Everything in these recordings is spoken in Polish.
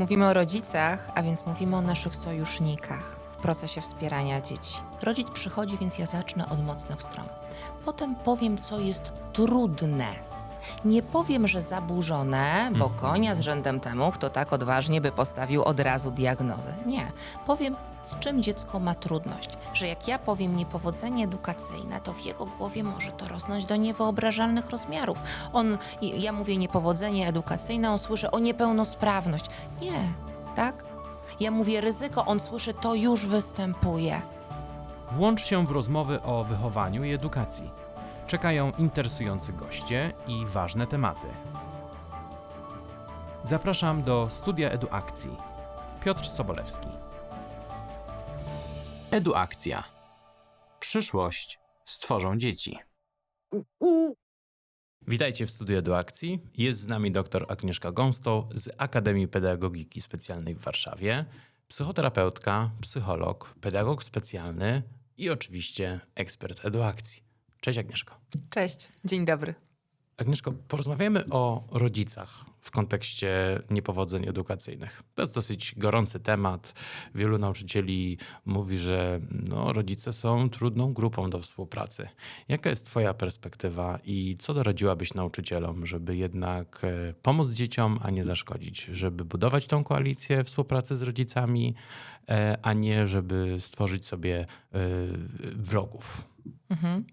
Mówimy o rodzicach, a więc mówimy o naszych sojusznikach w procesie wspierania dzieci. Rodzic przychodzi, więc ja zacznę od mocnych stron. Potem powiem, co jest trudne. Nie powiem, że zaburzone, bo konia z rzędem temu, kto tak odważnie by postawił od razu diagnozę. Nie. Powiem, z czym dziecko ma trudność. Że jak ja powiem niepowodzenie edukacyjne, to w jego głowie może to rosnąć do niewyobrażalnych rozmiarów. On, ja mówię niepowodzenie edukacyjne, on słyszy o niepełnosprawność. Nie, tak? Ja mówię ryzyko, on słyszy to już występuje. Włącz się w rozmowy o wychowaniu i edukacji. Czekają interesujący goście i ważne tematy. Zapraszam do studia Eduakcji. Piotr Sobolewski. Eduakcja. Przyszłość stworzą dzieci. Witajcie w studiu Eduakcji. Jest z nami dr Agnieszka Gąstow z Akademii Pedagogiki Specjalnej w Warszawie, psychoterapeutka, psycholog, pedagog specjalny i oczywiście ekspert eduakcji. Cześć Agnieszko. Cześć, dzień dobry. Agnieszko, porozmawiajmy o rodzicach w kontekście niepowodzeń edukacyjnych. To jest dosyć gorący temat. Wielu nauczycieli mówi, że no, rodzice są trudną grupą do współpracy. Jaka jest Twoja perspektywa i co doradziłabyś nauczycielom, żeby jednak e, pomóc dzieciom, a nie zaszkodzić? Żeby budować tą koalicję współpracy z rodzicami, e, a nie żeby stworzyć sobie e, wrogów. Mhm.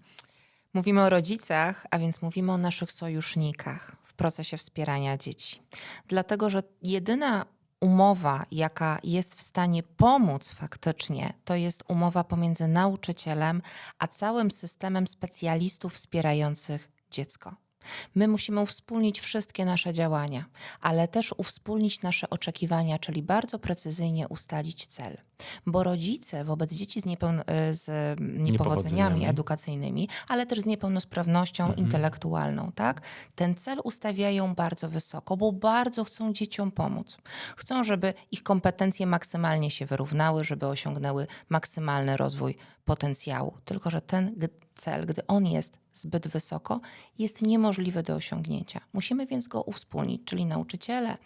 Mówimy o rodzicach, a więc mówimy o naszych sojusznikach w procesie wspierania dzieci. Dlatego, że jedyna umowa, jaka jest w stanie pomóc faktycznie, to jest umowa pomiędzy nauczycielem a całym systemem specjalistów wspierających dziecko. My musimy uwspólnić wszystkie nasze działania, ale też uwspólnić nasze oczekiwania, czyli bardzo precyzyjnie ustalić cel. Bo rodzice wobec dzieci z, niepełno- y, z niepowodzeniami edukacyjnymi, ale też z niepełnosprawnością intelektualną, tak? Ten cel ustawiają bardzo wysoko, bo bardzo chcą dzieciom pomóc. Chcą, żeby ich kompetencje maksymalnie się wyrównały, żeby osiągnęły maksymalny rozwój potencjału. Tylko, że ten cel, gdy on jest zbyt wysoko, jest niemożliwy do osiągnięcia. Musimy więc go uwspólnić, czyli nauczyciele,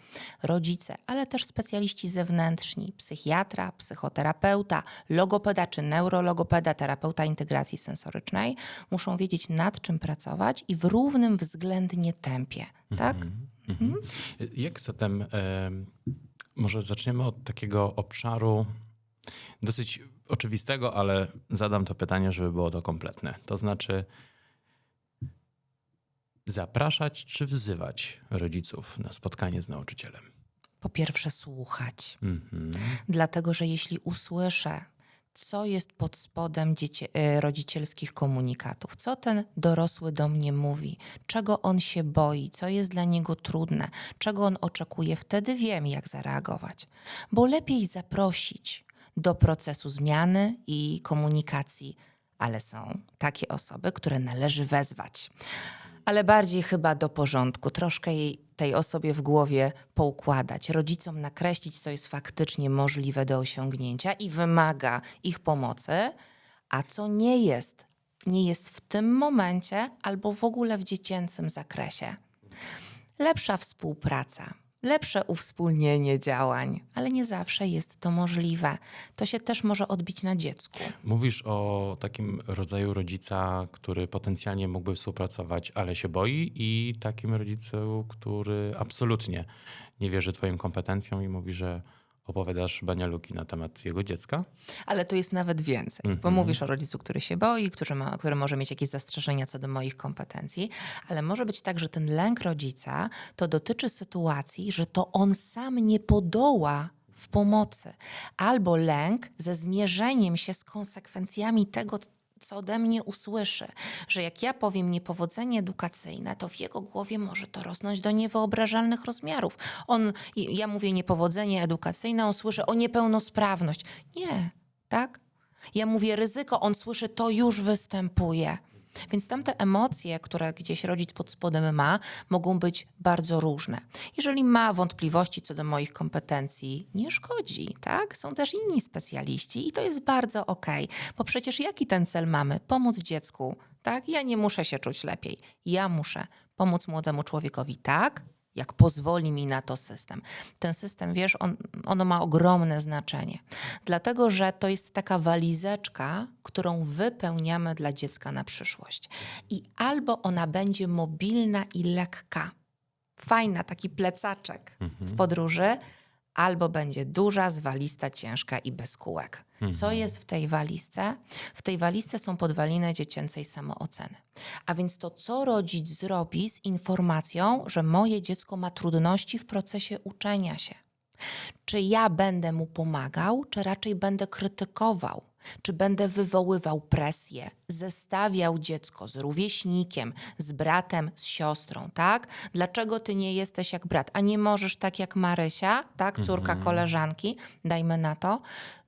rodzice, ale też specjaliści zewnętrzni, psychiatra, psychoterapeuta, logopeda czy neurologopeda, terapeuta integracji sensorycznej, muszą wiedzieć nad czym pracować i w równym względnie tempie. Tak? Mhm. Jak zatem, może zaczniemy od takiego obszaru dosyć oczywistego, ale zadam to pytanie, żeby było to kompletne. To znaczy, zapraszać czy wzywać rodziców na spotkanie z nauczycielem? Po pierwsze, słuchać. Mhm. Dlatego, że jeśli usłyszę, co jest pod spodem dzieci, e, rodzicielskich komunikatów, co ten dorosły do mnie mówi, czego on się boi, co jest dla niego trudne, czego on oczekuje, wtedy wiem, jak zareagować. Bo lepiej zaprosić do procesu zmiany i komunikacji, ale są takie osoby, które należy wezwać ale bardziej chyba do porządku, troszkę jej, tej osobie w głowie poukładać, rodzicom nakreślić, co jest faktycznie możliwe do osiągnięcia i wymaga ich pomocy, a co nie jest, nie jest w tym momencie albo w ogóle w dziecięcym zakresie. Lepsza współpraca. Lepsze uwspólnienie działań, ale nie zawsze jest to możliwe. To się też może odbić na dziecku. Mówisz o takim rodzaju rodzica, który potencjalnie mógłby współpracować, ale się boi, i takim rodzicu, który absolutnie nie wierzy Twoim kompetencjom i mówi, że opowiadasz banialuki na temat jego dziecka. Ale to jest nawet więcej, bo Mhm. mówisz o rodzicu, który się boi, który, ma, który może mieć jakieś zastrzeżenia co do moich kompetencji, ale może być tak, że ten lęk rodzica to dotyczy sytuacji, że to on sam nie podoła w pomocy, albo lęk ze zmierzeniem się z konsekwencjami tego, co ode mnie usłyszy, że jak ja powiem niepowodzenie edukacyjne, to w jego głowie może to rosnąć do niewyobrażalnych rozmiarów. On, ja mówię niepowodzenie edukacyjne, on słyszy o niepełnosprawność. Nie, tak? Ja mówię ryzyko, on słyszy to już występuje. Więc tamte emocje, które gdzieś rodzic pod spodem ma, mogą być bardzo różne. Jeżeli ma wątpliwości co do moich kompetencji, nie szkodzi, tak? Są też inni specjaliści i to jest bardzo okej, bo przecież jaki ten cel mamy? Pomóc dziecku, tak? Ja nie muszę się czuć lepiej. Ja muszę pomóc młodemu człowiekowi tak, jak pozwoli mi na to system. Ten system, wiesz, on, ono ma ogromne znaczenie, dlatego że to jest taka walizeczka, którą wypełniamy dla dziecka na przyszłość. I albo ona będzie mobilna i lekka, fajna, taki plecaczek w podróży, albo będzie duża, zwalista, ciężka i bez kółek. Co jest w tej walizce? W tej walizce są podwaliny dziecięcej samooceny. A więc to, co rodzic zrobi z informacją, że moje dziecko ma trudności w procesie uczenia się. Czy ja będę mu pomagał, czy raczej będę krytykował? Czy będę wywoływał presję, zestawiał dziecko z rówieśnikiem, z bratem, z siostrą, tak? Dlaczego ty nie jesteś jak brat, a nie możesz tak jak Marysia, tak? Córka koleżanki, dajmy na to.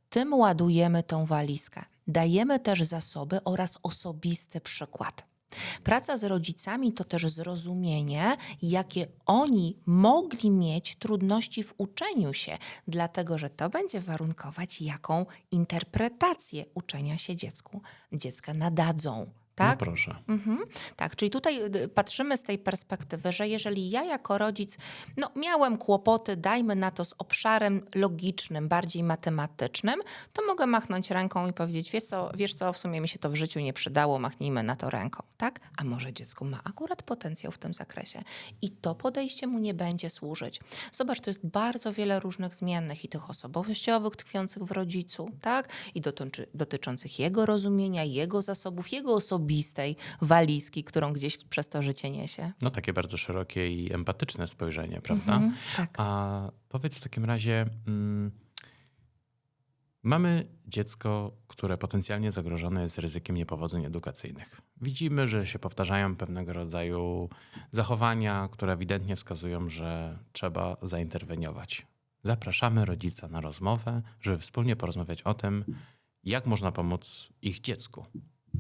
Tym ładujemy tą walizkę. Dajemy też zasoby oraz osobisty przykład. Praca z rodzicami to też zrozumienie, jakie oni mogli mieć trudności w uczeniu się, dlatego że to będzie warunkować, jaką interpretację uczenia się dziecku, dziecka nadadzą. Tak? No proszę. Mhm. Tak, czyli tutaj y, patrzymy z tej perspektywy, że jeżeli ja jako rodzic no, miałem kłopoty, dajmy na to z obszarem logicznym, bardziej matematycznym, to mogę machnąć ręką i powiedzieć, wiesz co, wiesz co, w sumie mi się to w życiu nie przydało, machnijmy na to ręką, tak? A może dziecko ma akurat potencjał w tym zakresie i to podejście mu nie będzie służyć. Zobacz, to jest bardzo wiele różnych zmiennych i tych osobowościowych tkwiących w rodzicu, tak? I dotyczy, dotyczących jego rozumienia, jego zasobów, jego osobistej walizki, którą gdzieś przez to życie niesie. No takie bardzo szerokie i empatyczne spojrzenie, prawda? Mhm, tak. A powiedz w takim razie, mm, mamy dziecko, które potencjalnie zagrożone jest ryzykiem niepowodzeń edukacyjnych. Widzimy, że się powtarzają pewnego rodzaju zachowania, które ewidentnie wskazują, że trzeba zainterweniować. Zapraszamy rodzica na rozmowę, żeby wspólnie porozmawiać o tym, jak można pomóc ich dziecku,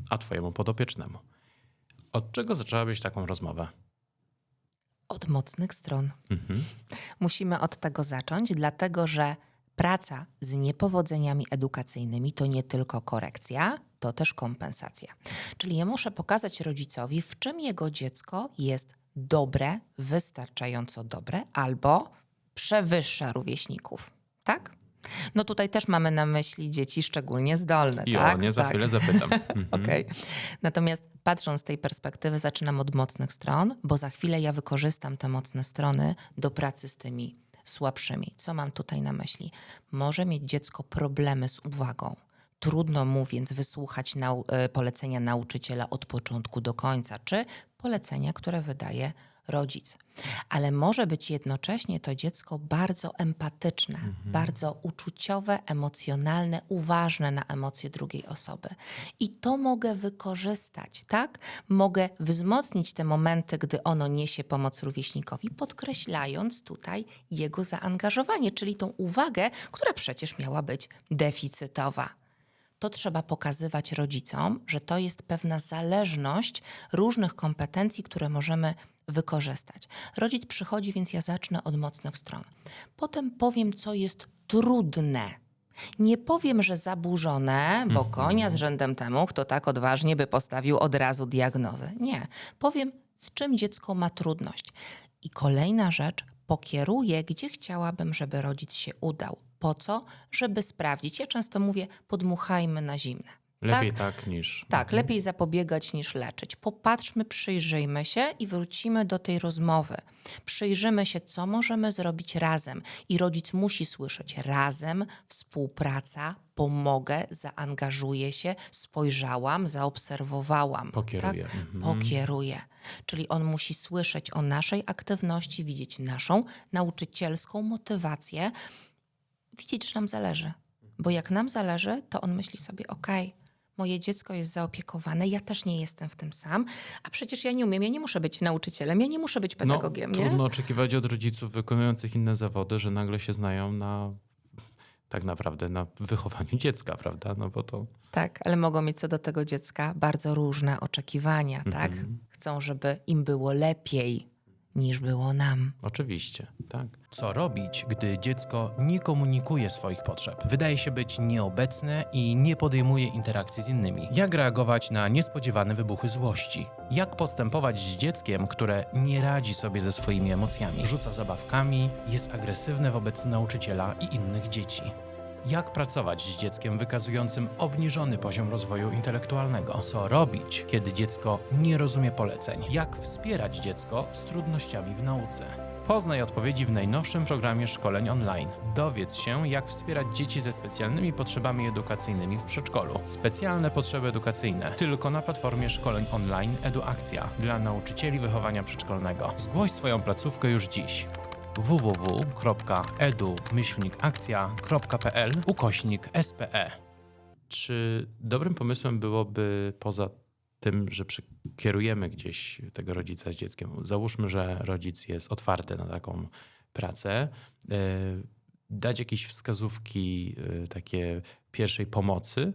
a twojemu podopiecznemu. Od czego zaczęłabyś taką rozmowę? Od mocnych stron. Mhm. Musimy od tego zacząć, dlatego że praca z niepowodzeniami edukacyjnymi to nie tylko korekcja, to też kompensacja. Czyli ja muszę pokazać rodzicowi, w czym jego dziecko jest dobre, wystarczająco dobre albo przewyższa rówieśników. Tak? No tutaj też mamy na myśli dzieci szczególnie zdolne. I tak? o nie za tak. chwilę zapytam. Mhm. Okej. Natomiast patrząc z tej perspektywy, zaczynam od mocnych stron, bo za chwilę ja wykorzystam te mocne strony do pracy z tymi słabszymi. Co mam tutaj na myśli? Może mieć dziecko problemy z uwagą. Trudno mu więc wysłuchać nau- e, polecenia nauczyciela od początku do końca, czy polecenia, które wydaje rodzic. Ale może być jednocześnie to dziecko bardzo empatyczne, bardzo uczuciowe, emocjonalne, uważne na emocje drugiej osoby. I to mogę wykorzystać, tak? Mogę wzmocnić te momenty, gdy ono niesie pomoc rówieśnikowi, podkreślając tutaj jego zaangażowanie, czyli tą uwagę, która przecież miała być deficytowa to trzeba pokazywać rodzicom, że to jest pewna zależność różnych kompetencji, które możemy wykorzystać. Rodzic przychodzi, więc ja zacznę od mocnych stron. Potem powiem, co jest trudne. Nie powiem, że zaburzone, bo konia z rzędem temu, kto tak odważnie by postawił od razu diagnozę. Nie. Powiem, z czym dziecko ma trudność. I kolejna rzecz, pokieruję, gdzie chciałabym, żeby rodzic się udał. Po co? Żeby sprawdzić. Ja często mówię, podmuchajmy na zimne. Lepiej tak, niż. Tak, lepiej zapobiegać niż leczyć. Popatrzmy, przyjrzyjmy się i wrócimy do tej rozmowy. Przyjrzymy się, co możemy zrobić razem. I rodzic musi słyszeć razem, współpraca, pomogę, zaangażuję się, spojrzałam, zaobserwowałam. Pokieruję. Tak? Mhm. Pokieruję. Czyli on musi słyszeć o naszej aktywności, widzieć naszą nauczycielską motywację, widzieć, że nam zależy. Bo jak nam zależy, to on myśli sobie, okej, moje dziecko jest zaopiekowane, ja też nie jestem w tym sam, a przecież ja nie umiem, ja nie muszę być nauczycielem, ja nie muszę być pedagogiem, no, nie? Trudno oczekiwać od rodziców wykonujących inne zawody, że nagle się znają na tak naprawdę na wychowaniu dziecka, prawda? No bo to Tak, ale mogą mieć co do tego dziecka bardzo różne oczekiwania, tak? Mhm. Chcą, żeby im było lepiej. Niż było nam. Oczywiście, tak. Co robić, gdy dziecko nie komunikuje swoich potrzeb? Wydaje się być nieobecne i nie podejmuje interakcji z innymi. Jak reagować na niespodziewane wybuchy złości? Jak postępować z dzieckiem, które nie radzi sobie ze swoimi emocjami? Rzuca zabawkami, jest agresywne wobec nauczyciela i innych dzieci. Jak pracować z dzieckiem wykazującym obniżony poziom rozwoju intelektualnego? Co robić, kiedy dziecko nie rozumie poleceń? Jak wspierać dziecko z trudnościami w nauce? Poznaj odpowiedzi w najnowszym programie szkoleń online. Dowiedz się, jak wspierać dzieci ze specjalnymi potrzebami edukacyjnymi w przedszkolu. Specjalne potrzeby edukacyjne tylko na platformie szkoleń online EduAkcja dla nauczycieli wychowania przedszkolnego. Zgłoś swoją placówkę już dziś www.edu-akcja.pl ukośnik. SPE. Czy dobrym pomysłem byłoby poza tym, że kierujemy gdzieś tego rodzica z dzieckiem, załóżmy, że rodzic jest otwarty na taką pracę, e, dać jakieś wskazówki e, takie pierwszej pomocy,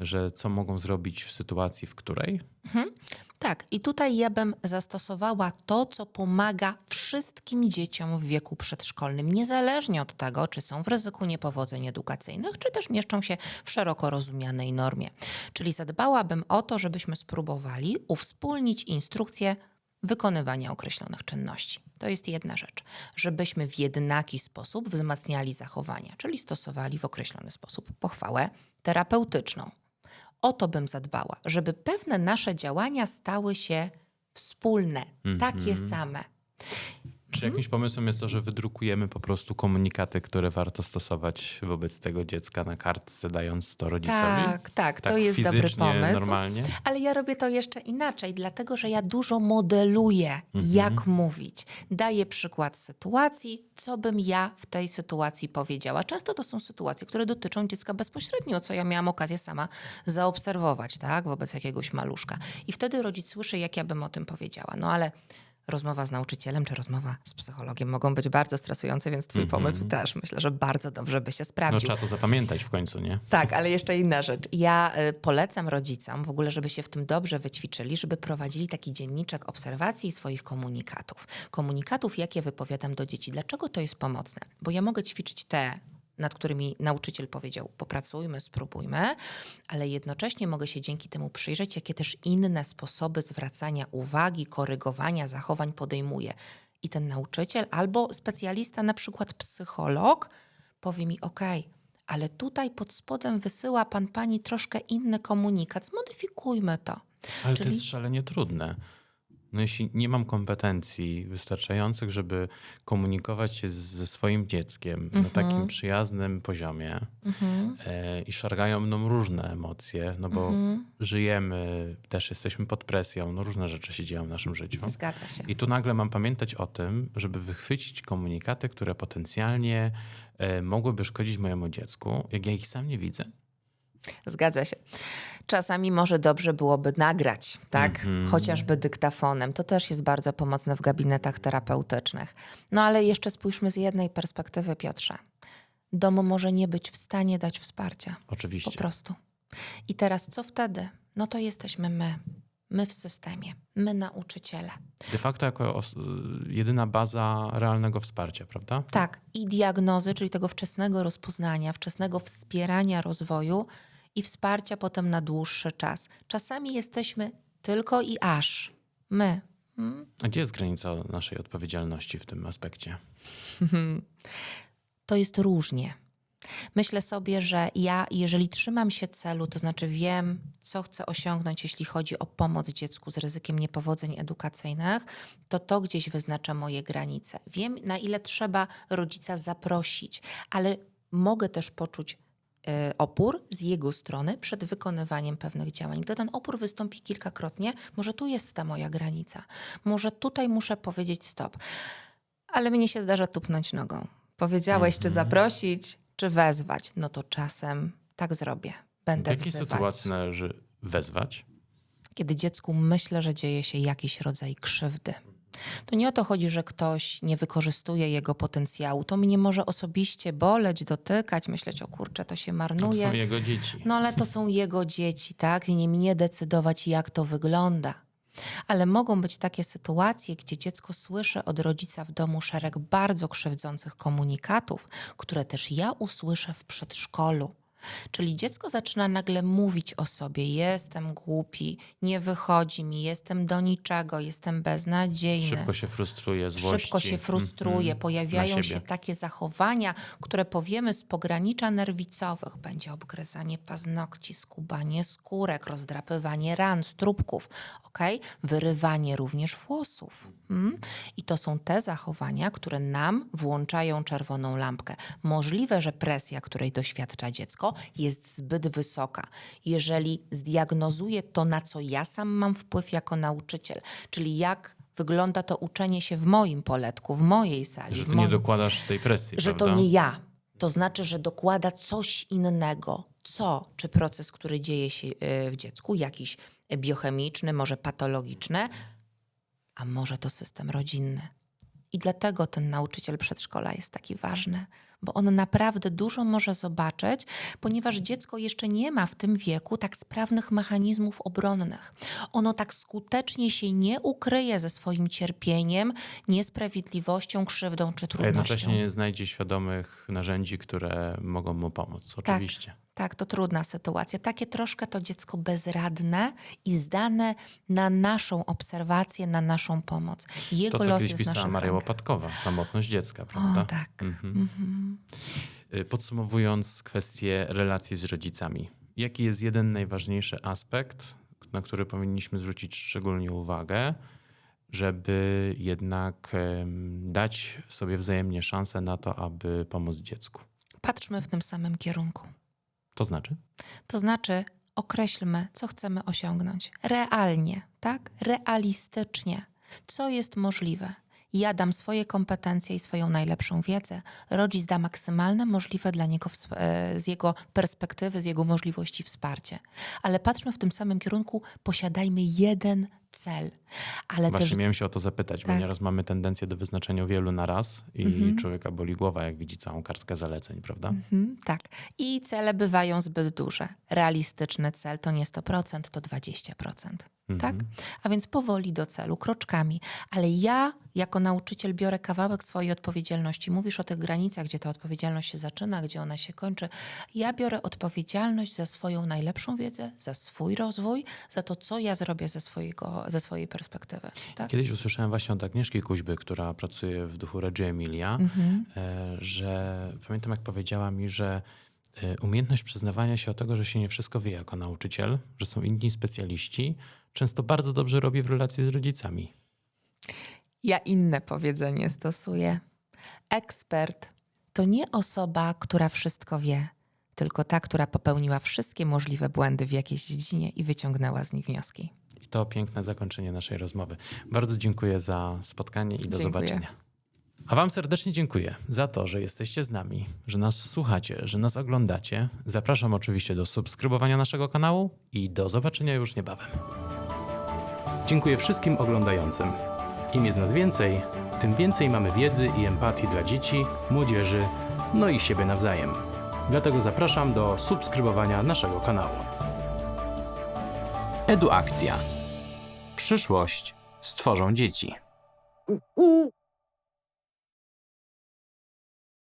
że co mogą zrobić w sytuacji, w której? Tak, i tutaj ja bym zastosowała to, co pomaga wszystkim dzieciom w wieku przedszkolnym, niezależnie od tego, czy są w ryzyku niepowodzeń edukacyjnych, czy też mieszczą się w szeroko rozumianej normie. Czyli zadbałabym o to, żebyśmy spróbowali uwspólnić instrukcję wykonywania określonych czynności. To jest jedna rzecz. Żebyśmy w jednaki sposób wzmacniali zachowania, czyli stosowali w określony sposób pochwałę terapeutyczną. O to bym zadbała, żeby pewne nasze działania stały się wspólne, takie same. Czy jakimś pomysłem jest to, że wydrukujemy po prostu komunikaty, które warto stosować wobec tego dziecka na kartce, dając to rodzicowi? Tak, tak, to jest dobry pomysł. normalnie? Ale ja robię to jeszcze inaczej, dlatego że ja dużo modeluję, jak mówić. Daję przykład sytuacji, co bym ja w tej sytuacji powiedziała. Często to są sytuacje, które dotyczą dziecka bezpośrednio, co ja miałam okazję sama zaobserwować, tak, wobec jakiegoś maluszka. I wtedy rodzic słyszy, jak ja bym o tym powiedziała. No ale rozmowa z nauczycielem czy rozmowa z psychologiem mogą być bardzo stresujące, więc twój pomysł też myślę, że bardzo dobrze by się No sprawdził. trzeba to zapamiętać w końcu, nie? Tak, ale jeszcze inna rzecz. Ja y, polecam rodzicom w ogóle, żeby się w tym dobrze wyćwiczyli, żeby prowadzili taki dzienniczek obserwacji swoich komunikatów. Komunikatów, jakie wypowiadam do dzieci. Dlaczego to jest pomocne? Bo ja mogę ćwiczyć te nad którymi nauczyciel powiedział, popracujmy, spróbujmy, ale jednocześnie mogę się dzięki temu przyjrzeć, jakie też inne sposoby zwracania uwagi, korygowania zachowań podejmuje. I ten nauczyciel albo specjalista, na przykład psycholog, powie mi: OK, ale tutaj pod spodem wysyła pan pani troszkę inny komunikat, zmodyfikujmy to. Ale to Czyli- jest szalenie trudne. No jeśli nie mam kompetencji wystarczających, żeby komunikować się z- ze swoim dzieckiem na Mhm. takim przyjaznym poziomie e, i szargają mną różne emocje, no bo Mhm. żyjemy, też jesteśmy pod presją, no różne rzeczy się dzieją w naszym życiu. Zgadza się. I tu nagle mam pamiętać o tym, żeby wychwycić komunikaty, które potencjalnie e, mogłyby szkodzić mojemu dziecku, jak ja ich sam nie widzę. Zgadza się. Czasami może dobrze byłoby nagrać, tak? Chociażby dyktafonem. To też jest bardzo pomocne w gabinetach terapeutycznych. No ale jeszcze spójrzmy z jednej perspektywy, Piotrze. Dom może nie być w stanie dać wsparcia. Oczywiście. Po prostu. I teraz co wtedy? No to jesteśmy my. My w systemie. My nauczyciele. De facto jako jedyna baza realnego wsparcia, prawda? Tak, i diagnozy, czyli tego wczesnego rozpoznania, wczesnego wspierania rozwoju i wsparcia potem na dłuższy czas. Czasami jesteśmy tylko i aż my. Hmm? A gdzie jest granica naszej odpowiedzialności w tym aspekcie? To jest różnie. Myślę sobie, że ja, jeżeli trzymam się celu, to znaczy wiem, co chcę osiągnąć, jeśli chodzi o pomoc dziecku z ryzykiem niepowodzeń edukacyjnych, to to gdzieś wyznacza moje granice. Wiem, na ile trzeba rodzica zaprosić, ale mogę też poczuć opór z jego strony przed wykonywaniem pewnych działań. Gdy ten opór wystąpi kilkakrotnie, może tu jest ta moja granica. Może tutaj muszę powiedzieć stop. Ale mnie się zdarza tupnąć nogą. Powiedziałeś, czy zaprosić, czy wezwać. No to czasem tak zrobię. W Będę jakiej wzywać. sytuacji należy wezwać? Kiedy dziecku myślę, że dzieje się jakiś rodzaj krzywdy. To nie o to chodzi, że ktoś nie wykorzystuje jego potencjału. To mnie może osobiście boleć, dotykać, myśleć, o kurczę, to się To marnuje. są jego dzieci. No ale to są jego dzieci, tak? I nie mnie decydować, jak to wygląda. Ale mogą być takie sytuacje, gdzie dziecko słyszy od rodzica w domu szereg bardzo krzywdzących komunikatów, które też ja usłyszę w przedszkolu. Czyli dziecko zaczyna nagle mówić o sobie: Jestem głupi, nie wychodzi mi, jestem do niczego, jestem beznadziejny. Szybko się frustruje, złości. Szybko się frustruje, Mhm. pojawiają Na się takie zachowania, które powiemy z pogranicza nerwicowych. Będzie obgryzanie paznokci, skubanie skórek, rozdrapywanie ran, strupków, okay? wyrywanie również włosów. Mm? I to są te zachowania, które nam włączają czerwoną lampkę. Możliwe, że presja, której doświadcza dziecko, jest zbyt wysoka. Jeżeli zdiagnozuję to, na co ja sam mam wpływ jako nauczyciel, czyli jak wygląda to uczenie się w moim poletku, w mojej sali. Że ty nie moim... dokładasz tej presji, że prawda? to nie ja. To znaczy, że dokłada coś innego. Co? Czy proces, który dzieje się y, w dziecku, jakiś biochemiczny, może patologiczny, a może to system rodzinny. I dlatego ten nauczyciel przedszkola jest taki ważny, bo on naprawdę dużo może zobaczyć, ponieważ dziecko jeszcze nie ma w tym wieku tak sprawnych mechanizmów obronnych. Ono tak skutecznie się nie ukryje ze swoim cierpieniem, niesprawiedliwością, krzywdą czy A trudnością. jednocześnie nie znajdzie świadomych narzędzi, które mogą mu pomóc. Oczywiście. Tak, to trudna sytuacja. Takie troszkę to dziecko bezradne i zdane na naszą obserwację, na naszą pomoc. Jego To, co los kiedyś jest pisała Maria rękach. Łopatkowa, samotność dziecka, prawda? O, tak. Mhm. Mhm. Y, Podsumowując kwestię relacji z rodzicami, jaki jest jeden najważniejszy aspekt, na który powinniśmy zwrócić szczególnie uwagę, żeby jednak dać sobie wzajemnie szansę na to, aby pomóc dziecku? Patrzmy w tym samym kierunku. To znaczy? To znaczy, określmy, co chcemy osiągnąć. Realnie, tak? Realistycznie. Co jest możliwe? Ja dam swoje kompetencje i swoją najlepszą wiedzę. Rodzic da maksymalne możliwe dla niego e, z jego perspektywy, z jego możliwości wsparcie. Ale patrzmy w tym samym kierunku, posiadajmy jeden cel. Ale Właśnie też miałem się o to zapytać, bo Tak. nieraz mamy tendencję do wyznaczenia wielu na raz i Mhm. człowieka boli głowa, jak widzi całą kartkę zaleceń, prawda? Mhm, tak. I cele bywają zbyt duże. Realistyczny cel to nie 100%, to 20%. Tak? Mhm. A więc powoli do celu, kroczkami. Ale ja, jako nauczyciel, biorę kawałek swojej odpowiedzialności. Mówisz o tych granicach, gdzie ta odpowiedzialność się zaczyna, gdzie ona się kończy. Ja biorę odpowiedzialność za swoją najlepszą wiedzę, za swój rozwój, za to, co ja zrobię ze, swojego, ze swojej perspektywy. Tak? Kiedyś usłyszałem właśnie od Agnieszki Kuźby, która pracuje w duchu Reggio Emilia, Mhm. e, że pamiętam jak powiedziała mi, że e, umiejętność przyznawania się o tego, że się nie wszystko wie jako nauczyciel, że są inni specjaliści, często bardzo dobrze robi w relacji z rodzicami. Ja inne powiedzenie stosuję. Ekspert to nie osoba, która wszystko wie, tylko ta, która popełniła wszystkie możliwe błędy w jakiejś dziedzinie i wyciągnęła z nich wnioski. To piękne zakończenie naszej rozmowy. Bardzo dziękuję za spotkanie i do Dziękuję. zobaczenia. A Wam serdecznie dziękuję za to, że jesteście z nami, że nas słuchacie, że nas oglądacie. Zapraszam oczywiście do subskrybowania naszego kanału i do zobaczenia już niebawem. Dziękuję wszystkim oglądającym. Im jest nas więcej, tym więcej mamy wiedzy i empatii dla dzieci, młodzieży, no i siebie nawzajem. Dlatego zapraszam do subskrybowania naszego kanału. Eduakcja. Przyszłość stworzą dzieci.